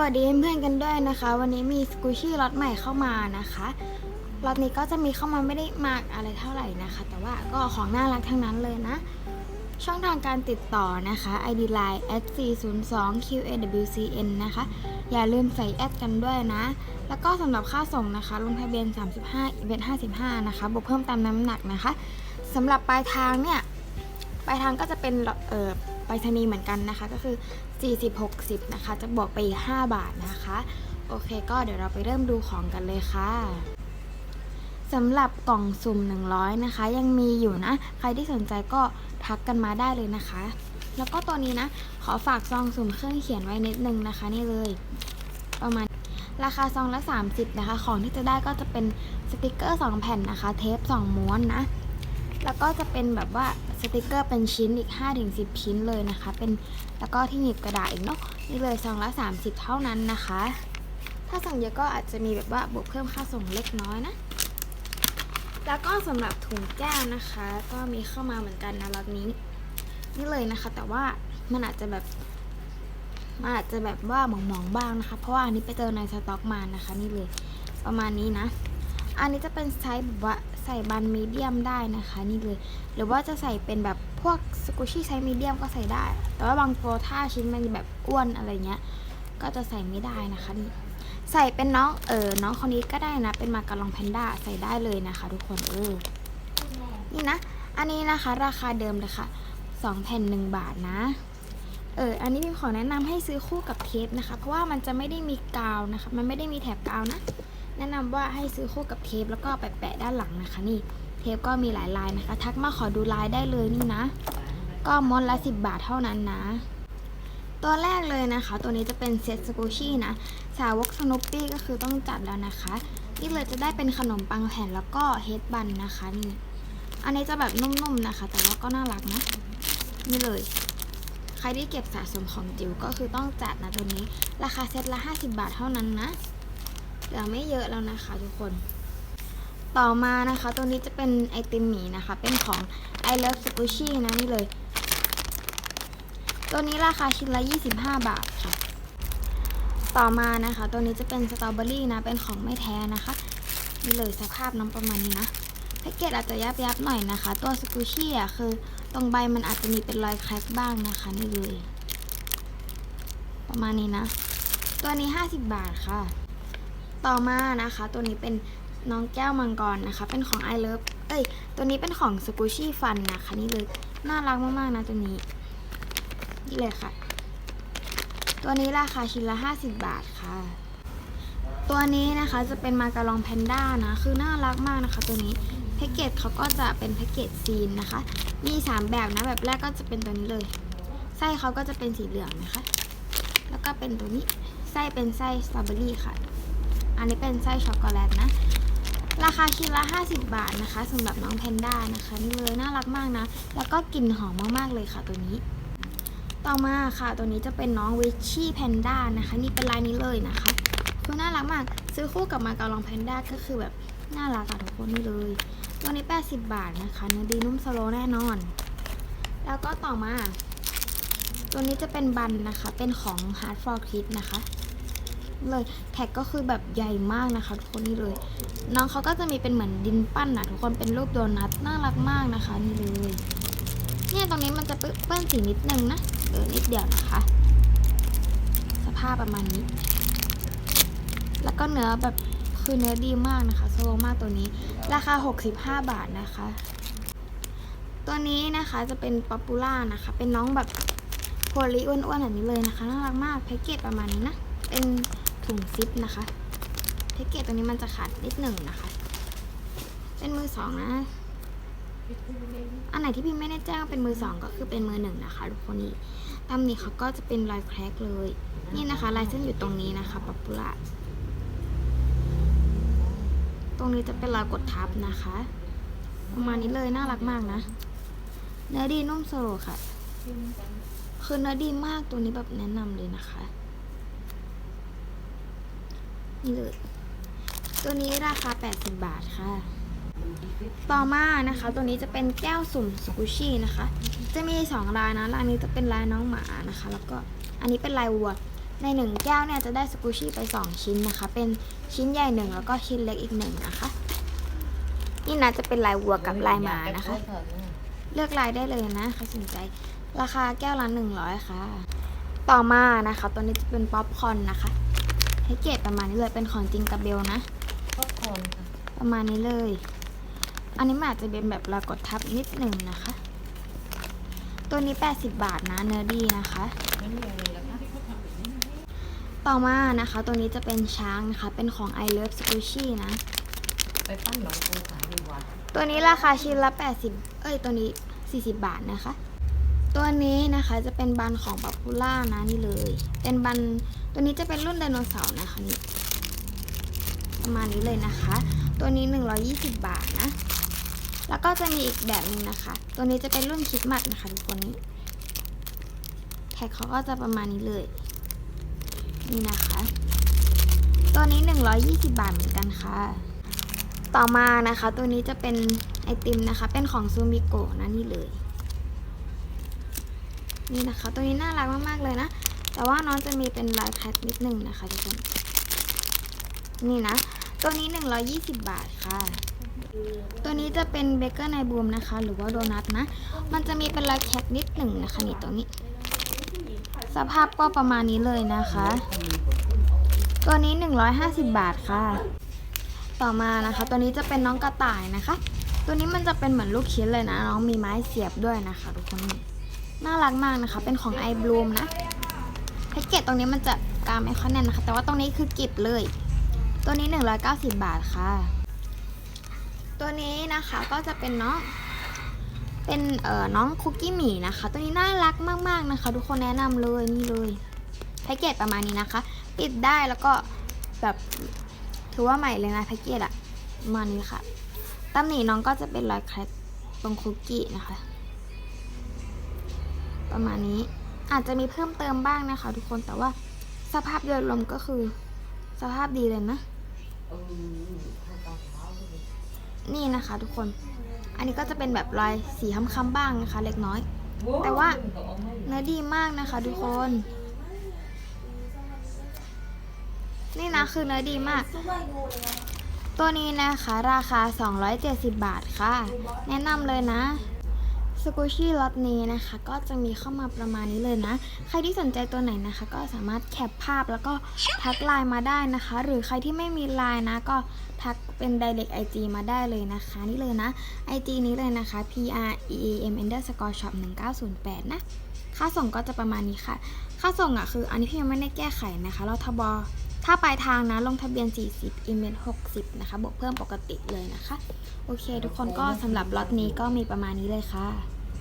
วัสดีเพื่อนๆกันด้วยนะคะ วันนี้มีสกูชี่ล็อตใหม่เข้ามานะคะล็อตนี้ก็จะมีเข้ามาไม่ได้มากอะไรเท่าไหร่นะคะ แต่ว่าก็ของน่ารักทั้งนั้นเลยนะ ช่องทางการติดต่อนะคะ ID Line @402 QAWCN นะคะ อย่าลืมใส่แอดกันด้วยนะ แล้วก็สำหรับค่าส่งนะคะ ลงทะเบียน 35อีเวนต์55 นะคะ บวกเพิ่มตามน้ำหนักนะคะสำหรับปลายทางเนี่ย ปลายทางก็จะเป็นเออ ไปรษณีย์เหมือนกันนะคะ ก็คือ 40 60 นะคะ จะบวกไปอีก 5 บาทนะคะ โอเค ก็เดี๋ยวเราไปเริ่มดูของกันเลยค่ะสำหรับกล่องสุ่ม 100 นะคะ ยังมีอยู่นะ ใครที่สนใจก็ทักกันมาได้เลยนะคะ แล้วก็ตัวนี้นะ ขอฝากซองสุ่มเครื่องเขียนไว้นิดนึงนะคะ นี่เลย ประมาณราคาซองละ 30 นะคะ ของที่จะได้ก็จะเป็นสติกเกอร์ 2 แผ่นนะคะ เทป 2 ม้วนนะ แล้วก็จะเป็นแบบว่า สติกเกอร์เป็นชิ้นอีก 5-10 ชิ้นเลยนะคะ เป็นแล้วก็ที่หนีบกระดาษอีกเนาะนี่เลยซองละ 30 เท่านั้นนะคะ ถ้าสั่งเยอะก็อาจจะมีแบบว่าบวกเพิ่มค่าส่งเล็กน้อยนะ แล้วก็สำหรับถุงแก้วนะคะ ก็มีเข้ามาเหมือนกันนะรอบนี้ นี่เลยนะคะ แต่ว่ามันอาจจะแบบมันอาจจะแบบว่าหมองๆบ้างนะคะ เพราะว่าอันนี้ไปเจอในสต็อกมานะคะ นี่เลยประมาณนี้นะ อันนี้จะเป็นไซส์แบบว่า ใส่บันมีเดียมได้นะคะ นี่เลย หรือว่าจะใส่เป็นแบบพวกสกูชี่ไซส์มีเดียมก็ใส่ได้ แต่ว่าบางตัวถ้าชิ้นมันแบบอ้วนอะไรเงี้ย ก็จะใส่ไม่ได้นะคะนี่ใส่เป็นน้องเออน้องคนนี้ก็ได้นะ เป็นมาการองแพนด้าใส่ได้เลยนะคะ ทุกคนเออนี่นะ อันนี้นะคะ ราคาเดิมเลยค่ะ2แผ่น1บาทนะเออ อันนี้พิมขอแนะนำให้ซื้อคู่กับเทปนะคะ เพราะว่ามันจะไม่ได้มีกาวนะคะ มันไม่ได้มีแถบกาวนะ แนะนำว่าให้ซื้อคู่กับเทปแล้วก็ไปแปะด้านหลังนะคะ นี่เทปก็มีหลายลายนะคะ ทักมาขอดูลายได้เลยนี่นะ ก็ม้วนละ10 บาทเท่านั้นนะตัวแรกเลยนะคะ ตัวนี้จะเป็นเซตสกูชี่นะ สาวกสนุปปี้ก็คือต้องจัดแล้วนะคะ นี่เลยจะได้เป็นขนมปังแผ่นแล้วก็เฮดบันนะคะนี่ อันนี้จะแบบนุ่มๆนะคะ แต่ว่าก็น่ารักนะ นี่เลย ใครที่เก็บสะสมของจิ๋วก็คือต้องจัดนะตัวนี้ ราคาเซตละ 50 บาทเท่านั้นนะ ลือไม่เยอะแล้วนะคะทุกคน ต่อมานะคะ ตัวนี้จะเป็นไอติมหมีนะคะ เป็นของ I Love Sushi นะนี่เลย ตัวนี้ราคาชิ้นละ 25 บาทค่ะ ต่อมานะคะ ตัวนี้จะเป็นสตรอเบอรี่นะ เป็นของไม่แท้นะคะ นี่เลยสภาพน้ำประมาณนี้นะแพ็กเกจอาจจะยับยับๆหน่อยนะคะ ตัวสกูชี่อะคือตรงใบมันอาจจะมีเป็นรอยแครกบ้างนะคะนี่เลย ประมาณนี้นะ ตัวนี้ 50 บาทค่ะ ต่อมานะคะ ตัวนี้เป็นน้องแก้วมังกรนะคะ เป็นของ I Love เอ้ย ตัวนี้เป็นของสกูชี่ฟันนะคะ นี่เลย น่ารักมาก ๆ นะตัวนี้ นี่เลยค่ะ ตัวนี้ราคาชิ้นละ 50 บาทค่ะ ตัวนี้นะคะจะเป็นมาการองแพนด้านะ คือน่ารักมากนะคะ ตัวนี้แพ็กเกจเขาก็จะเป็นแพ็กเกจซีนนะคะ มี 3 แบบนะ แบบแรกก็จะเป็นตัวนี้เลย ไส้เขาก็จะเป็นสีเหลืองนะคะ แล้วก็เป็นตัวนี้ ไส้เป็นไส้สตรอเบอรี่ค่ะ อันนี้เป็นไส้ช็อกโกแลตนะ ราคาชิ้นละ 50 บาทนะคะสำหรับน้องแพนด้านะคะนี่เลยน่ารักมากนะ แล้วก็กลิ่นหอมมากๆเลยค่ะตัวนี้ ต่อมาค่ะตัวนี้จะเป็นน้องวิชชี่แพนด้านะคะ นี่เป็นลายนี้เลยนะคะคือน่ารักมาก ซื้อคู่กับมาการองแพนด้าก็คือแบบน่ารักอะทุกคนนี่เลยตัวนี้ 80 บาทนะคะเนื้อดีนุ่มสโลแน่นอน แล้วก็ต่อมา ตัวนี้จะเป็นบันนะคะ เป็นของ Hard for Kids นะคะ เลยแท็กก็คือแบบใหญ่มากนะคะทุกคนนี่เลย น้องเขาก็จะมีเป็นเหมือนดินปั้นนะทุกคนเป็นรูปโดนัทน่ารักมากนะคะนี่เลยเนี่ยตรงนี้มันจะเปื้อนสีนิดนึงนะเออนิดเดียวนะคะ สภาพประมาณนี้ แล้วก็เนื้อแบบคือเนื้อดีมากนะคะโซโลมากตัวนี้ ราคา 65 บาทนะคะ ตัวนี้นะคะจะเป็นป๊อปปูล่านะคะ เป็นน้องแบบโพลีอ้วนๆแบบนี้เลยนะคะน่ารักมากแพ็กเกจประมาณนี้นะ เป็น ถุงซิปนะคะแพ็กเกจตัวนี้มันจะขาดนิดหนึ่งนะคะ เป็นมือสองนะ อันไหนที่พี่ไม่ได้แจ้งว่าเป็นมือสองก็คือเป็นมือหนึ่งนะคะทุกคนนี่ตามนี้เขาก็จะเป็นลายแครกเลย นี่นะคะลายเส้นอยู่ตรงนี้นะคะป๊อปปูล่าตรงนี้จะเป็นรอยกดทับนะคะ ประมาณนี้เลยน่ารักมากนะ เนื้อดีนุ่มโซโลค่ะ คือเนื้อดีมากตัวนี้แบบแนะนำเลยนะคะ นี่เลย ตัวนี้ราคา 80 บาทค่ะ ต่อมานะคะ ตัวนี้จะเป็นแก้วสุ่มสกูชี่นะคะ จะมี 2 ลายนะลายนี้จะเป็นลายน้องหมานะคะ แล้วก็อันนี้เป็นลายวัว ในหนึ่งแก้วเนี่ยจะได้สกูชี่ไป 2 ชิ้นนะคะ เป็นชิ้นใหญ่หนึ่งแล้วก็ชิ้นเล็กอีกหนึ่งนะคะ นี่นะจะเป็นลายวัวกับลายหมานะคะ เลือกลายได้เลยนะใครสนใจ ราคาแก้วละ100 ค่ะ ต่อมานะคะ ตัวนี้จะเป็นป๊อปคอนนะคะ ให้เกรดประมาณนี้เลยเป็นของจริงกับเบลนะก็คอนค่ะประมาณนี้เลย อันนี้มันอาจจะเป็นแบบรอยกดทับนิดหนึ่งนะคะ ตัวนี้ 80 บาทนะเนื้อดีนะคะไม่มีอะไรแล้วค่ะต่อมานะคะ ตัวนี้จะเป็นช้างนะคะ เป็นของ I Love Squishy นะ ไปปั้นหนองปูขายดีกว่าตัวนี้ราคาชิ้นละ 80 เอ้ย ตัวนี้ 40 บาทนะคะ ตัวนี้นะคะจะเป็นบันของปั p ปูล่านะนี่เลย เป็นบัน ตัวนี้จะเป็นรุ่นไดโนเสาร์นะคะนี่ประมาณนี้เลยนะคะ ตัวนี้ 120 บาทนะ แล้วก็จะมีอีกแบบหนึ่งนะคะ ตัวนี้จะเป็นรุ่นคริสต์มาสนะคะทุกคนนี้แท็กเขาก็จะประมาณนี้เลย นี่นะคะ ตัวนี้ 120 บาทเหมือนกันค่ะ ต่อมานะคะ ตัวนี้จะเป็นไอติมนะคะ เป็นของซูมิโกะนะนี่เลย นี่นะคะ ตัวนี้น่ารักมากๆเลยนะ แต่ว่าน้องจะมีเป็นลายแคทนิดหนึ่งนะคะทุกคน นี่นะ ตัวนี้ 120 บาทค่ะ ตัวนี้จะเป็นเบเกอร์ในบูมนะคะ หรือว่าโดนัทนะ มันจะมีเป็นลายแคทนิดหนึ่งนะคะนี่ตรงนี้ สภาพก็ประมาณนี้เลยนะคะ ตัวนี้ 150 บาทค่ะ ต่อมานะคะ ตัวนี้จะเป็นน้องกระต่ายนะคะ ตัวนี้มันจะเป็นเหมือนลูกชิ้นเลยนะ น้องมีไม้เสียบด้วยนะคะทุกคน น่ารักมากนะคะ เป็นของไอบลูมนะ พ็กเกจตรงนี้มันจะกาวไม่ค่อยแน่นนะคะ แต่ว่าตรงนี้คือกิบเลย ตัวนี้ 190 บาทค่ะ ตัวนี้นะคะก็จะเป็นน้องเป็นเอ่อน้องคุกกี้หมีนะคะ ตัวนี้น่ารักมากๆนะคะ ทุกคนแนะนำเลยนี่เลยแพ็กเกจประมาณนี้นะคะ ปิดได้แล้วก็แบบถือว่าใหม่เลยนะแพ็กเกจอะประมาณนี้ค่ะตำหนิน้องก็จะเป็นรอยแครกตรงคุกกี้นะคะ ประมาณนี้ อาจจะมีเพิ่มเติมบ้างนะคะทุกคนแต่ว่าสภาพโดยรวมก็คือ สภาพดีเลยนะ นี่นะคะทุกคน อันนี้ก็จะเป็นแบบรอยสีค้ำๆบ้างนะคะ เล็กน้อย แต่ว่าเนื้อดีมากนะคะทุกคน นี่นะคือเนื้อดีมาก ตัวนี้นะคะ ราคา 270 บาทค่ะ แนะนำเลยนะ สกูชี่ล็อตนี้นะคะ ก็จะมีเข้ามาประมาณนี้เลยนะ ใครที่สนใจตัวไหนนะคะ ก็สามารถแคปภาพแล้วก็ทักไลน์มาได้นะคะ หรือใครที่ไม่มีไลน์นะ ก็ทักเป็น direct IG มาได้เลยนะคะ นี่เลยนะ IG นี้เลยนะคะ p r e a m underscore shop 1908 นะค่าส่งก็จะประมาณนี้ค่ะ ค่าส่งอะคือ อันนี้พี่ยังไม่ได้แก้ไขนะคะ เราทบถ้าปลายทางนะลงทะเบียน 40 อีเมล 60 นะคะ บวกเพิ่มปกติเลยนะคะ โอเค ทุกคนก็สำหรับล็อตนี้ก็มีประมาณนี้เลยค่ะ